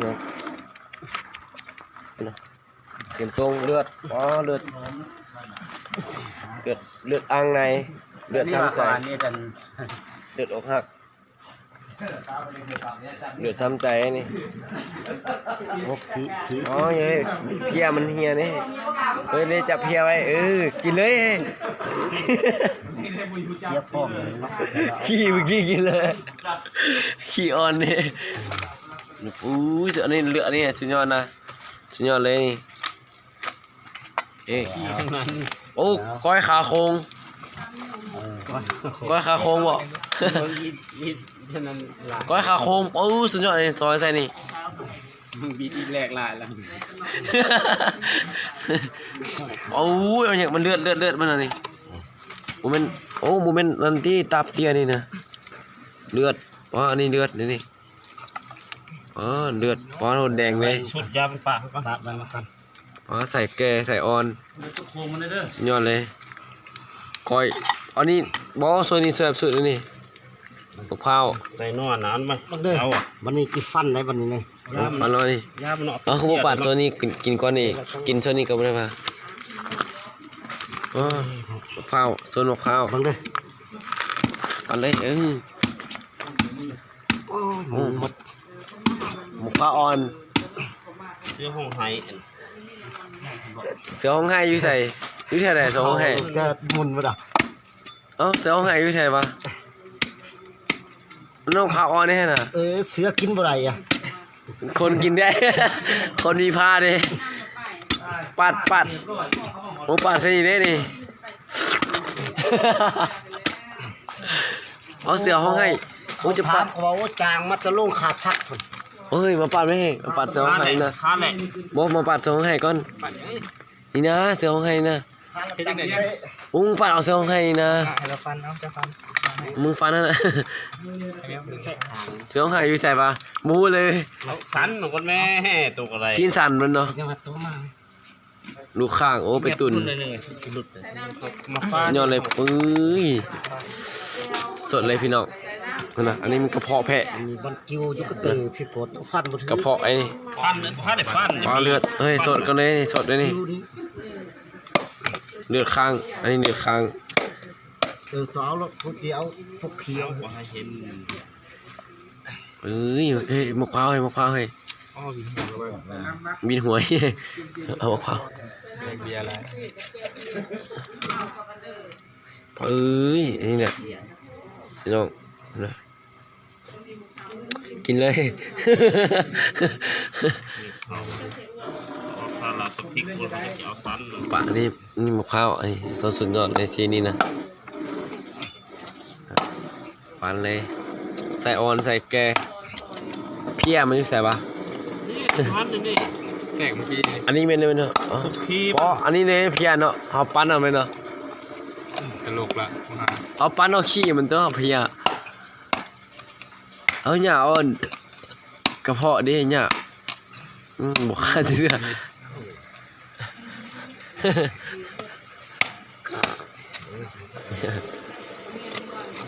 เนาะเต็มตรงเลือดอ๋อเลือดเลือดเลือดอ่างในเลือดนี่ช้ำใจก่อนนี่กันเลือดอกหักเลือดช้ำใจนี่อ๋อเฮ้ยเพียมันเฮียนี่ เฮ้ยเลยจับเพียไว้ เออ กินเลยเฮ้เสียพ่อมเลยเนาะขี้เมื่อกี้กินเลย ขี้อ่อนนี่ อู้ยอันนี้เลือดนี่สุดยอดนะสุดยอดเลยนี่เอ้ยทั้งนั้นโอ้ก้อยขาโคงก้อยขาโคงบ่ก้อยขาโคงโอ้สุดยอดเลยซอยใส่นี่บิดแรกหลายล้วโอ้ยเอาอย่างมันเลือดเลือดเลือดมันอะไรโมเมนโอ้โมเมนต์นั่นที่ตับเตี้ยนี่นะเลือดอ๋ออันนี้เลือดนี่นี่ อ๋อเลือดอ๋อโดนแดงเลยชุดยาเป็นปากก่อนปะมันมากันอ๋อใส่แก่ใส่ออนโคมมันเด้อสุดยอดเลยก้อยอันนี้บอส่วนนี้แซ่บสุดเลยนี่มะพร้าวใส่นอนน้ำไหมเด้อเอาอะวันนี้กี่ฟันได้วันนี้เนี่ยมะพร้าวนี่ยามันออกอ๋อคือบ่ปาดส่วนนี้กินกินก้อนนี้กินส่วนนี้ก็ไม่ได้ป่ะอ๋อมะพร้าวส่วนมะพร้าวเบังเด้อเอันเลยเออโอ้ยหมูหมด มะพร้าวอ่อน เสื้อห้องไห้เสือห้องไห้อยู่ใส่อยู่ที่ไหนเสือห้องไห้จะหมุนมาดอกเอ้าเสือห้องไห้อยู่ที่ไหนวะน้องพาออนนี่ฮะน่ะ เออเสือกินบ่ไรอะ คนกินได้ คนมีผ้าดิปัดปัดโอ้ปัดใส่นี่ได้นี่เอาเสือห้องไห้โอ้จะถาปัมดเขาว่าโอ้จางมาจะลงขาดชักพุ่น เฮ้ยมาปัดไม่ให้มาปัดเสือห้องไห้นะทานแหละบอกมาปัดเสือห้องไห้ก่อนปัดยังนี่นะเสือห้องไห้นะเฮ็ดจังได๋โอ้มึงปัดเอาเสือห้องไห้นี่นะให้เราฟันเอาจะฟันมึงฟันนั่นน่ะใช่ทางเสือห้องไห้อยู่ใส่ปะมูเลยเอาสันหนูกันแม่ตกอะไรชิ้นสั่นมันเนาะจะมาตัวมาลูกข้างโอ้ไปตุนเลยเลยสิหลุดเลยมาฟาสุดดยอดเลยปื้ยสดเลยพี่น้อง นั่นนะอันนี้มันกระเพาะแพะอันนี้บันกิ้วอยู่ก็ตื่นพี่โกดต้องฟันบ่ถึงกระเพาะไอ้นี่ฟันฟันได้ฟันปลาเลือด เฮ้ยสดกันเลยนี่สดเลยนี่กิ้วนี่เลือดข้าง อันนี้เลือดข้าง เออตัวเอารถพวกเดียวพวกเขียวว่าให้เห็นเอ้ยเฮ้ยมะพร้าวเฮ้ยมะพร้าวเฮ้ยอ้อวิบินหัวเฮ้ยเอามะพร้าวเบียร์อะไรเอ้ยอันนี้เนี่ยสิน้อง นะกินเลยถ้าเราต้องพลิกคนจะเอาสันปะนี่นี่มะพร้าวไอ้สดสุดยอดเลยสีนี้นะฟันเลย ใส่ออนใส่แกเพี้ยมันอยู่ใส่ปะนี่ฟันนี่แตกเมื่อกี้อันนี้เป็นเลยเนาะอ๋อพี่อ๋ออันนี้เลยเพี้ยเนาะเอาปั้นเอาไปเนาะตลกละเอาปั้นเอาขี้มันต้องเอาเพี้ย เอาเนี่ยเอาอันกระเพาะดิเนี่ยอืมบอกค่าเชื่อ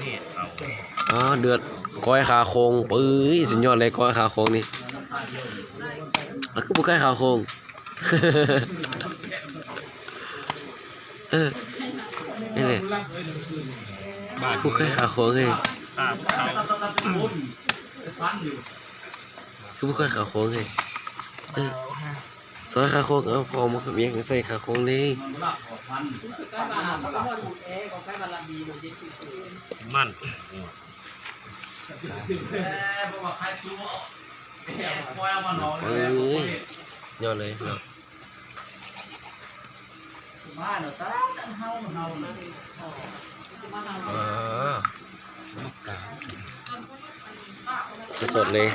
นี่เอาอ๋อเดือดก้อยขาโคงปื้ยสุดยอดเลยก้อยขาโคงนี่อะคือบุกก้อยขาโคงเออนี่เลยบ้านบุกก้อยขาโคงเล ยตาเขาคือบุกก้อยขาโคงเลยเออซอยขาโคงเอาพอมาเมียงใส่ขาโคงเลยมันเอ้ยสุดยอดเลยเนาะอ่า สดๆเลย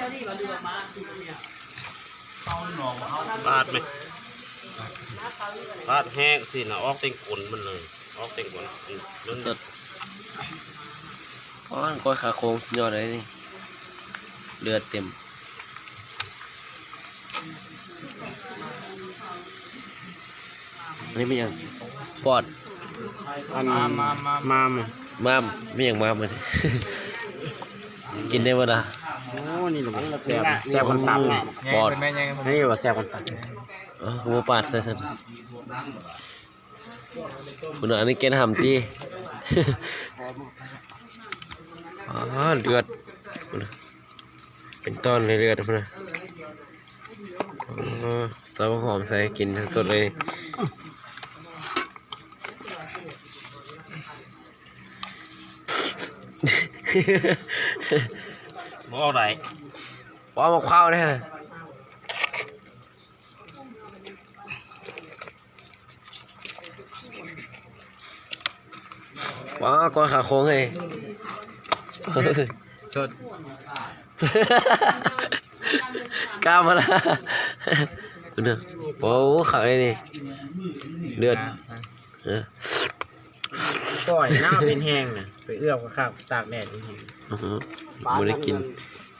ปาดไหมปาดแห้งสินะออกเต็งขนมันเลย ออกเต็งขนมันสดอ๋อก้อยขาโค้งสุดยอดเลยนี่เลือดเต็มอันนี้ไม่ยังปอดอันมามามามาม้ามไม่ยังม้ามเลย กินได้ปะนะโอ้ยนี่หรอแซ่บแซ่บคนตำอะปอดแม่ยังนี่ว่าแซ่บคนตำเออกูบ่ปาดใส่ซั่นคุณอันนี้เกณฑ์หำตีอ๋อเลือดพุ่นน่ะเป็นต้นเลยเลือดพุ่นนะอ๋อใส่หัวหอมใส่กินสดเลย บ่เอาได้ว้าวมะพร้าวแน่นะว้าวก้อยขาโค้งเลยสดกล้ามมาละคุณเนอะโอ้โหขังเลยนี่เลือด เออปล่อยหน้าเป็นแห้งน่ะไปเอื้อมกับข้าวตากแดดนี่อื้อหือบ่ได้กิน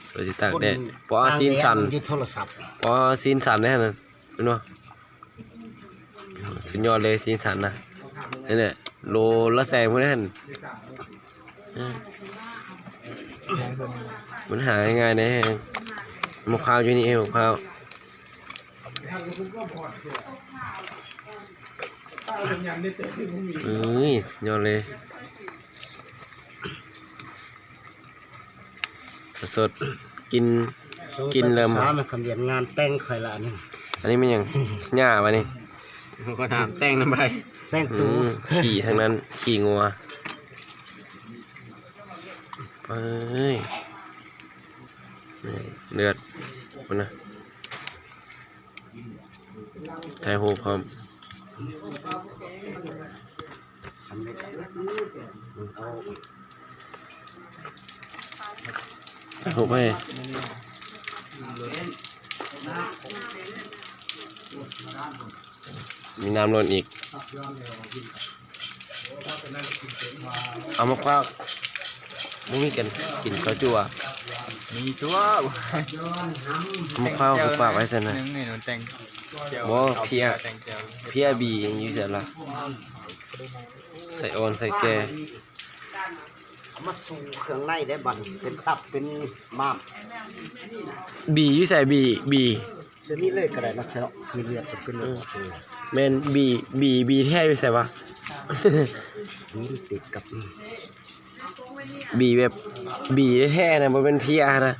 สวยสิตากแดดเพราะว่าซีนสันอยู่โทรศัพท์เพราะว่าซีนสันได้ขนาดนั้นเป็นว่าสุดยอดเลยซีนสันนะนี่แหละโลละแสนพวกนั้นเออมันหาง่ายๆนะมะพร้าวอยู่นี่เองมะพร้าว เอ้ยสุดยอดเลย สดๆกิน กินเริ่มสามคำเรียนงานแต่งเคยละนี่อันนี้มันยัง หญ้าวะนี่ก็ถามแต่งทำไมแต่งอืตู้มขี่ทั้งนั้น ขี่งัวเอ้ยนี่เลือดมันนะถ่ายรูปพร้อม สำเร็จเอาถ่ายรูปให้มีน้ำล้นอีก เอามาคว้ามุ้งมีกันกินข้าวจั่ว มีตัวเอามาคว้าคือฝากไว้สินะนึงนี่หนูแต่งเจียวบ่เพี้ยแต่งเจียวเพียบีอย่างนี้เสร็จละใส่ออนใส่แกเอามาสู่เครื่องในได้บันเป็นตับเป็นม้ามบีอยู่ใส่บีบีเสยวนี้เลยก็ได้นะเสยเนาะคือเลือดจะขึ้นเลยแมนบีบีบีแท้อยู่ใส่ปะนี่ติดกับ บีแบบบีแท้ๆนะมันเป็นเพียนะ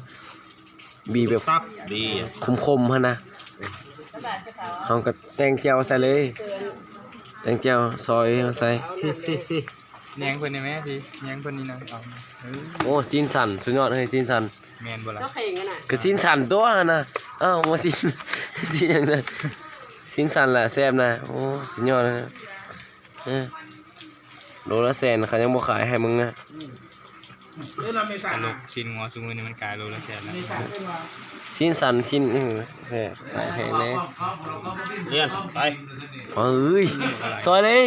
บีแบบตับดีอะคมๆฮะนะเอาก็แตงเจียวใส่เลย แตงเจียวซอยเอาใส่แยงเพิ่นได้ไหมพี่แยงเพิ่นนี่นะเอาเออโอ้ซีนสันสุดยอดเลยซีนสันแม่นบ่ล่ะก็ซีนสันตัวหั่นนะอ้าวมาซีนซีนอย่างนั้นซีนสันแหละแซ่บนะโอ้สุดยอดเลยนะเออโลละแสนเขายังบ่ขายให้มึงนะ ตลกชิ้นงัวซุมื้อนี้มันกลายโลละแสนแล้วชิ้นสันชิ้นอื้อแพงขายแพงเลยเรียนไปเอ้ยซอยเลย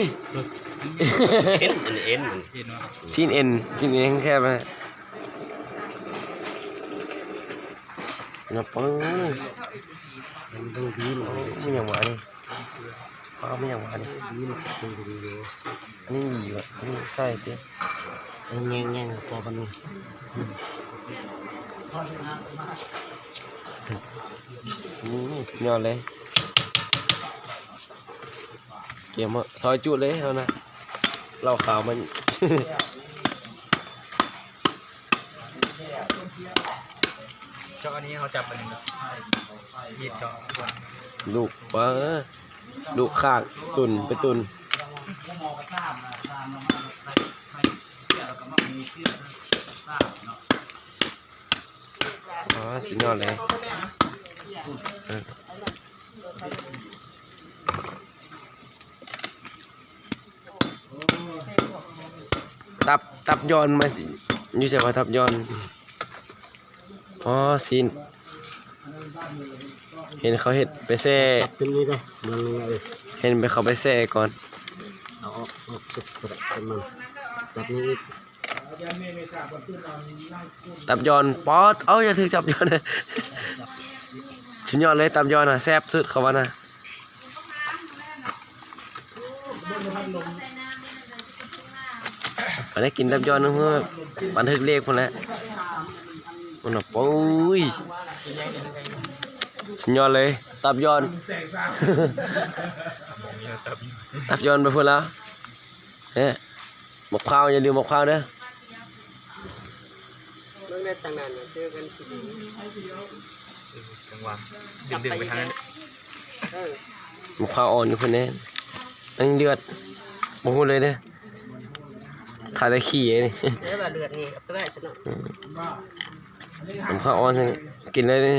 เอ็นอันนี้เอ็นมันเห็นว่าชิ้นเอ็นชิ้นเอ็นแค่ไปนะปังมันดูดีหน่อยไม่อย่างหวานนี่ป้าไม่อย่างหวานนี่ดีมันดูดีอยู่อันนี้มีอยู่อะอันนี้ใส่เตี้ยเอา แง่งแง่งตัวมันนี่นี่สุดยอดเลยเกี่ยมอะซอยจุเลยเอานะเหล้าขาวมันเจาะอันนี้เขาจับอันนึงมีดเจาะคนลูกป้าลูกข้างตุนไปตุนอ๋อ สุดยอดเลยเออตับตับย้อนมาสิอยู่ใช่ว่าตับย้อนอ๋อสินเห็นเขาเห็ดไปแซ่ตับเป็นนี่ได้มันยังไงเห็นไปเขาไปแซ่ก่อนเอาออกออกสุดกระเป็นมันแบบนี้ อีกตับยอนป๊อดเอ้าอย่าถือตับยอนนะชุนยอดเลยตับยอนอะแซ่บสุดเขาว่านะอันนี้กินตับยอนนึกว่าบันทึกเลขคนล้วมันน่ะปุ้ยสุดยอดเลย ตับยอนตับยอนไปพุ่นแล้วเนี่ยมะพร้าวอย่าลืมมะพร้าวเด้อ ได้ต่างนั้นเจอกันทีจังหวะดึงๆไปทางนั้นเออมะพร้าวอ่อนอยู่พุ่นน่อันนี้เลือดบ่ฮู้เลยเด้อถ่ายต่ขี้ไอ้นี่เดี๋ยวว่าเลือดนี่มุกมะพร้าวอ่อนซั่นกินเลยนี่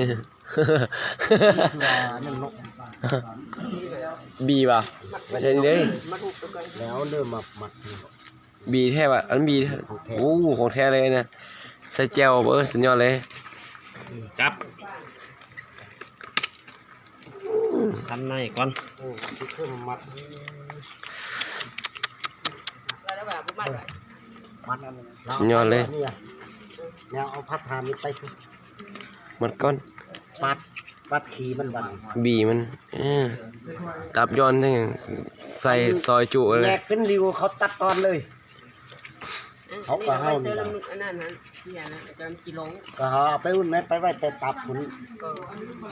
บีป่ะไม่ใช่นี่เด้ยมาถูกตัวกัน แล้วเริ่มมามัดบีแท้ป่ะอันบีแท้โอ้ของแท้เลยนะ ใส่แจ่วเบอร์สุดยอดเลยจับคันในก่อนโอ้ที่เครื่องมัดแล้วแบบมัดมัดสุดยอดเลยแนวเอาพัดทานนี้ไปมันก้อนปัดปัดขีมันบันบีมันเออตับย้อนทั้งใส่ซอยจุเลแยยกเป็นริวเขาตัดตอนเลย เขาก็เฮานี่นี่ล่ะอันนั้นฮะเสียนะอาจารย์กิโลก็หาไปอุ่นไหมไปไว้แต่ตับคุณ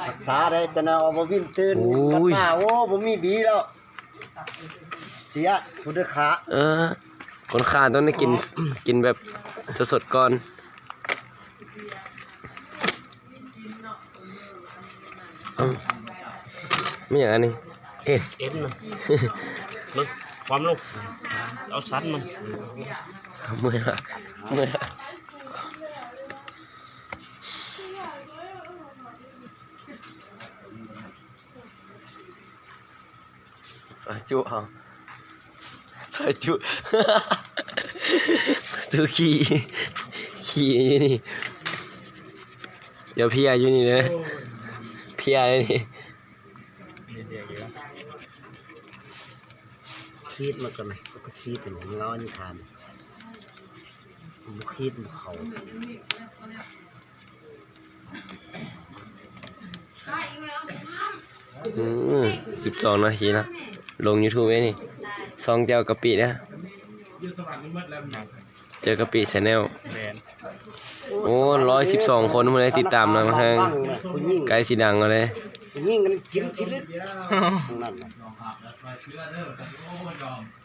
ศึกษาได้แต่นาเอามาวิ่งตื่นกันมาโอ้ผมมีบีแล้ว เสียผู้เดือขาเออ คนขาต้องได้กินกินแบบสดๆก่อนเอ้าไม่อย่างนั้นนี่เอ็นเอ็นมันมึงความลูกเอาสันมัน เมื่อยละเมื่อยละซอยจุเอาซอยจุตัวขี่ขี่อยู่นี่เดี๋ยวพี่อายุนี่เลยพี่อายุนี่เดี๋ยวๆอยู่คีดมาก่อนไหมก็คีดเป็นอย่างง้อนี่ทาน บุคีดเขาสิบสองนาทีนะ ลง YouTube ไว้นี่ซองเจ้ากะปินะเจอกะปิชาแนลโอ้ร้อยสิบสองคนมาเลยติดตามนะมาทางไกลสีดังมาเลย ยิ่งกันกินกินลึกทั้งนั้นน่ะ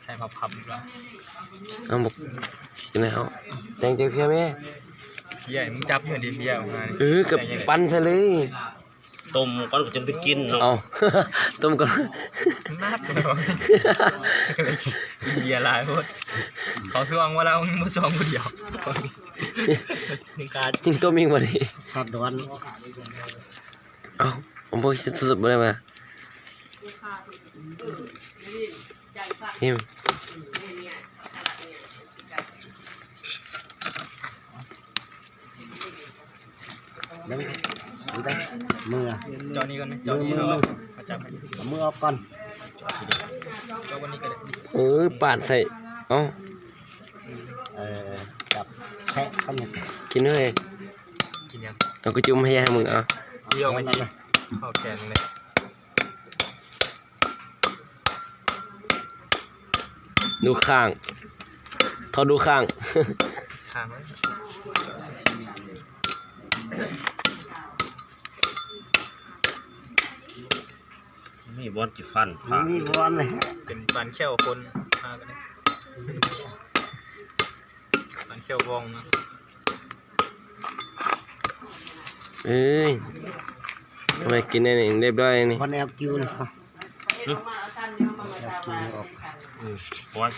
ใช่พับพับแล้วเอาบอกกินแล้วแจงเจอเพียแม่เบี้ยมึงจับเงินดิเบี้ยออกมาเออกับปั้นซะเลยต้มก่อนก็จะไปกินเนาะเอาต้มก่อนนับเลยวะก็เลยเบี้ยหลายโพดเขาสวงว่าเรามึงมาสวงคนเดียวนี่การยิงต้มยิงมาดิสัตว์ดอนเอา ผมบอกสุดๆมาเลยมาหิมเดี๋ยวดูได้มือจอนี้ก่อนนะจอนี้เรามาจับให้เอามือออกก่อนจอวันนี้ก็ได้เออปาดใส่เอาเออจับแซะกันเนี่ยกินเลยกินยังเอาก็จุ่มให้ยายมึงเอาเบี้ยออกมาทีเข้าแขนเลยดูข้าง ทอดดูข้าง ข้างไว้นี่บอลจิฟันผ่ามีร้อนเลยเป็นปานเขี้ยวคนมากันเลยปานเขี้ยววองนะเอ้ย ทำไมกินได้นี่เรียบร้อยนี่คนแอลคิวนี่ครับบอล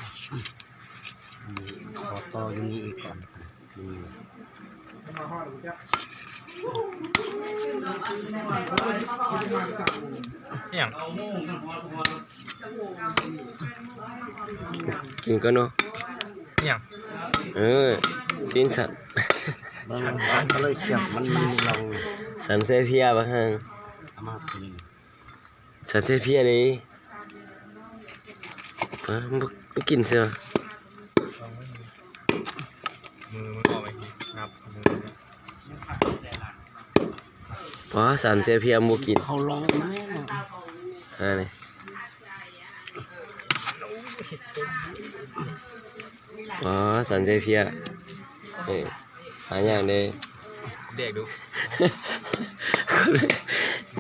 ขอต่ออย่างนี้อีกก่อนอืมนี่ยังกินก็เนาะนี่ยังเออสิ้นสัตว์มันก็เลยเสียบมันมีลอง สันเซพียบางฮังเอามากินสันเซพียเลยอะมึงบ่กินใช่ไหมมือมันออกไปทีนับมืออ๋อสันเซเพียมึงบ่กินเขาลองไหมน่ะอ่านี่อ๋อสันเซเพียเอ้ยหาอย่างเด้ เด็กดู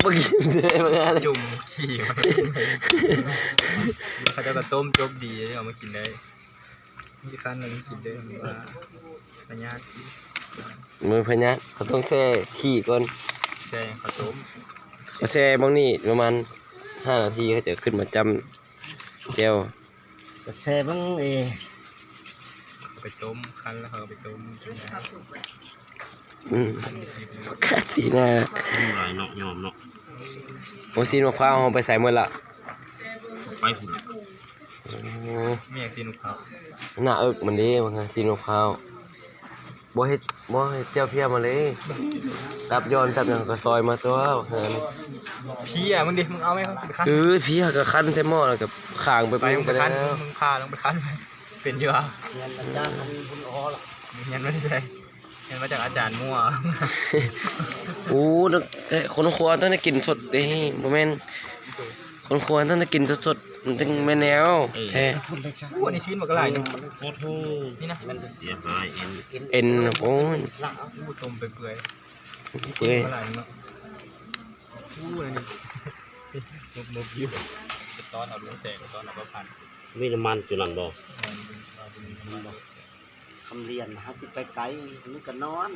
บ่กินเลยบ่งานเลยจุ่มขี่มาเขาจะกระต้มจบดีเอามากินได้ที่ขั้นนึงกินได้หรือว่าปัญญาติมือพญะเขาต้องแช่ขี้ก่อนใช่ข้าวต้มเขาแช่บางนี่ประมาณ5นาทีเขาจะขึ้นมาจำแจ่วก็แซ่เบังเอเอาไปต้มคั้นแล้วเขาเอาไปต้ม กินได้อืมคัดสีหน้าเป็นไรเนาะยอมเนาะโอ้ซีนมะพร้าวเอาไปใส่หมดละไปฝุ่นละโอ้เมียกินข้าวหน้าเอิกมันดีมันซีนมะพร้าวบ่เฮ็ดบ่เฮ็ดเจียวเพียมาเลยตับย้อนตับหยังก็ซอยมาตัวเหินพี่อะมึงดิมึงเอาไหมมึงไปคั้นเออเพียก็คั้นใส่หม้อแล้วก็ข้างไปไปปรุมึงงไปไปแล้คั้นวมึงพาลงไปคั้นไปเป็นเยอะเรียนอาจารย์มันบุญอ้อล่ะมึงยันไม่ได้ ยันมาจากอาจารย์มั่วโอ้แล้วเอ้ยคนครัวต้องได้กินสดเด้บ่แม่นคนครัวต้องได้กินสดๆมันจึงแม่นแนวแท้พูดเลยจ้ะวันนี้ชิ้นมันก็ไหลนึงโอ้โหนี่นะเสียหายเอ็นเอ็นโอ้ยละเอาอู้ต้มไปเปื่อยเอ้ยก็ไหลนึงเนาะอู้อะไรนี่มุกมุกอยู่ตอนเอาลูกแสงตอนเอาไปพันมีน้ำมันจุนันบอก คำเรียนนะครับที่ไปไกลนี่ก็นอน